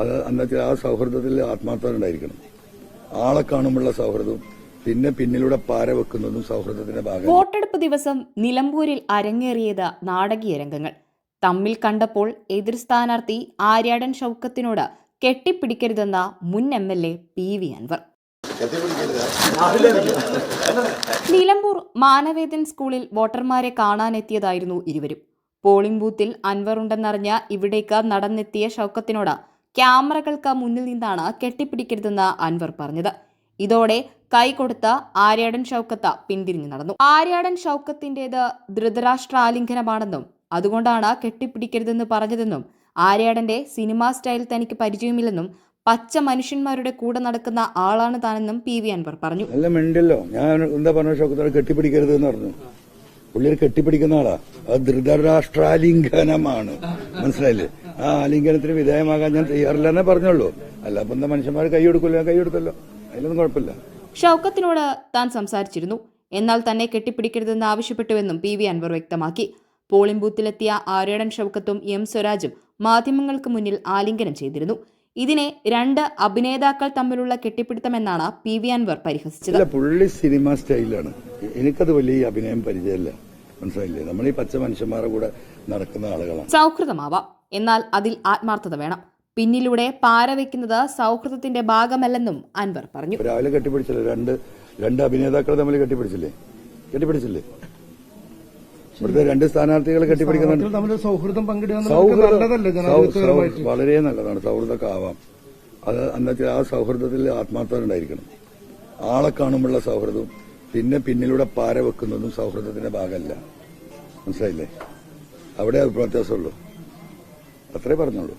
അത് അന്നത്തെ ആ സൗഹൃദത്തിൽ ആത്മാർത്ഥത ഉണ്ടായിരിക്കണം ആളെ കാണുമ്പോഴുള്ള സൗഹൃദവും പിന്നെ പിന്നിലൂടെ പാര വെക്കുന്നതും സൗഹൃദത്തിന്റെ ഭാഗം വോട്ടെടുപ്പ് ദിവസം നിലമ്പൂരിൽ അരങ്ങേറിയത് നാടകീയ രംഗങ്ങൾ. തമ്മിൽ കണ്ടപ്പോൾ എതിർ സ്ഥാനാർത്ഥി ആര്യാടൻ ഷൗക്കത്തിനോട് കെട്ടിപ്പിടിക്കരുതെന്ന മുൻ M L A P V Anvar. Nilambur Manavedan സ്കൂളിൽ വോട്ടർമാരെ കാണാനെത്തിയതായിരുന്നു ഇരുവരും. പോളിംഗ് ബൂത്തിൽ അൻവർ ഉണ്ടെന്നറിഞ്ഞ ഇവിടേക്ക് നടന്നെത്തിയ ഷൗക്കത്തിനോട് ക്യാമറകൾക്ക് മുന്നിൽ നിന്നാണ് കെട്ടിപ്പിടിക്കരുതെന്ന് അൻവർ പറഞ്ഞത്. ഇതോടെ കൈ കൊടുത്ത ആര്യാടൻ ഷൗക്കത്ത് പിന്തിരിഞ്ഞു നടന്നു. ആര്യാടൻ ഷൗക്കത്തിന്റെത് ധൃതരാഷ്ട്ര ആലിംഗനമാണെന്നും അതുകൊണ്ടാണ് കെട്ടിപ്പിടിക്കരുതെന്ന് പറഞ്ഞതെന്നും ആര്യാടന്റെ സിനിമാ സ്റ്റൈൽ തനിക്ക് പരിചയമില്ലെന്നും പച്ച മനുഷ്യന്മാരുടെ കൂടെ നടക്കുന്ന ആളാണ് താനെന്നും പി വി അൻവർ പറഞ്ഞു. അല്ല മിണ്ടല്ലോ. ഞാൻ എന്താ പറഞ്ഞ കെട്ടിപ്പിടിക്കരുത് എന്ന് പറഞ്ഞു. പുള്ളിയെ കെട്ടിപ്പിടിക്കുന്ന ആളാ. അത് ധൃതരാഷ്ട്രാലിംഗനമാണ്. മനസ്സിലായില്ലേ? ആ ആലിംഗനത്തിന് വിധേയമാകാൻ ഞാൻ തയ്യാറില്ലെന്നേ പറഞ്ഞുള്ളൂ. അല്ല അപ്പൊ എന്താ മനുഷ്യന്മാർ കൈ കൊടുക്കില്ല കൈ കൊടുത്തല്ലോ. അതിലൊന്നും കുഴപ്പമില്ല. ഷൗക്കത്തിനോട് താൻ സംസാരിച്ചിരുന്നു. എന്നാൽ തന്നെ കെട്ടിപ്പിടിക്കരുതെന്ന് ആവശ്യപ്പെട്ടുവെന്നും പി വി അൻവർ വ്യക്തമാക്കി. പോളിംഗ് ബൂത്തിലെത്തിയ ആരേടൻ ഷൗക്കത്തും എം സ്വരാജും മാധ്യമങ്ങൾക്ക് മുന്നിൽ ആലിംഗനം ചെയ്തിരുന്നു. ഇതിനെ രണ്ട് അഭിനേതാക്കൾ തമ്മിലുള്ള കെട്ടിപ്പിടുത്തമെന്നാണ് പി വി അൻവർ പരിഹസിച്ചത്. പുള്ളി സിനിമ സ്റ്റൈലാണ്. എനിക്കത് വലിയ അഭിനയം പരിചയമില്ല മനസ്സിലായില്ലേ? നമ്മൾ ഈ പച്ച മനുഷ്യന്മാരുടെ കൂടെ നടക്കുന്ന ആളുകളാണ് സൗഹൃദമാവാം. എന്നാൽ അതിൽ ആത്മാർത്ഥത വേണം. പിന്നിലൂടെ പാര വയ്ക്കുന്നത് സൗഹൃദത്തിന്റെ ഭാഗമല്ലെന്നും അൻവർ പറഞ്ഞു. രാവിലെ കെട്ടിപ്പിടിച്ചില്ലേ? രണ്ട് രണ്ട് അഭിനേതാക്കൾ തമ്മിൽ കെട്ടിപ്പിടിച്ചില്ലേ? കെട്ടിപ്പിടിച്ചില്ലേ? ഇവിടുത്തെ രണ്ട് സ്ഥാനാർത്ഥികൾ കെട്ടിപ്പിടിക്കുന്നുണ്ട്. തമ്മിൽ സൗഹൃദം പങ്കിടുക വളരെ നല്ലതാണ്. സൗഹൃദമൊക്കെ ആവാം അത് അന്നത്തെ ആ സൗഹൃദത്തിൽ ആത്മാർത്ഥത ഉണ്ടായിരിക്കണം ആളെ കാണുമ്പോഴുള്ള സൗഹൃദവും പിന്നെ പിന്നിലൂടെ പാര വെക്കുന്നതും സൗഹൃദത്തിന്റെ ഭാഗമല്ല. മനസ്സിലായില്ലേ? അവിടെ അഭിപ്രായത്യാസമുള്ളൂ അത്രേ പറഞ്ഞുള്ളൂ